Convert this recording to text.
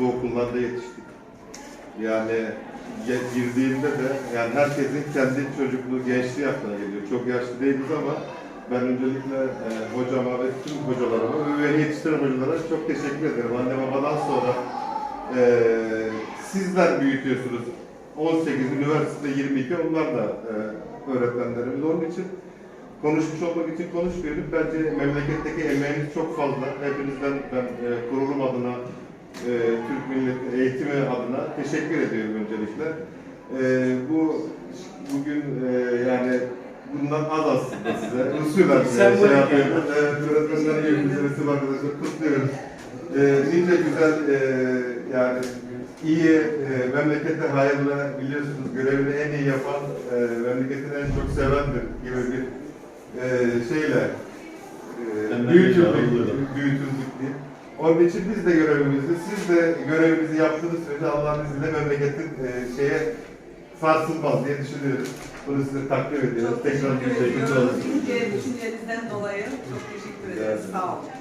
bu okullarda yetiştik. Yani girdiğimde de yani herkesin kendi çocukluğu, gençliği aklına geliyor. Çok yaşlı değiliz ama ben öncelikle e, hocama ve tüm hocalarıma ve beni yetiştiren hocalara çok teşekkür ederim. Anne babadan sonra e, sizler büyütüyorsunuz. 18, üniversitede 22, onlar da e, öğretmenlerimiz. Onun için konuşmuş olmak için konuşmuyorum. Bence memleketteki emeğiniz çok fazla. Hepinizden ben e, kurulum adına, e, eğitimi adına teşekkür ediyorum öncelikle. E, bu bugün e, yani bundan az aslında size. Usulen e, Sembolik şey yapıyorum. Evet, öğretmenlerin yönümüzü resim arkadaşlar kutluyoruz. E, nice güzel e, yani iyi e, memlekete hayırlı biliyorsunuz görevini en iyi yapan e, memleketini en çok sevendir gibi bir e, şeyle e, büyütüldük, büyütüldük diye. Onun için biz de görevimizi, siz de görevinizi yaptığınız sürece Allah'ın izniyle memleketin e, şeye sarsılmaz diye düşünüyoruz. Bunu size takdir ediyoruz. Çok Tekrar teşekkür ederim. İnce düşüncenizden dolayı çok teşekkür ederiz. Evet. Sağ olun.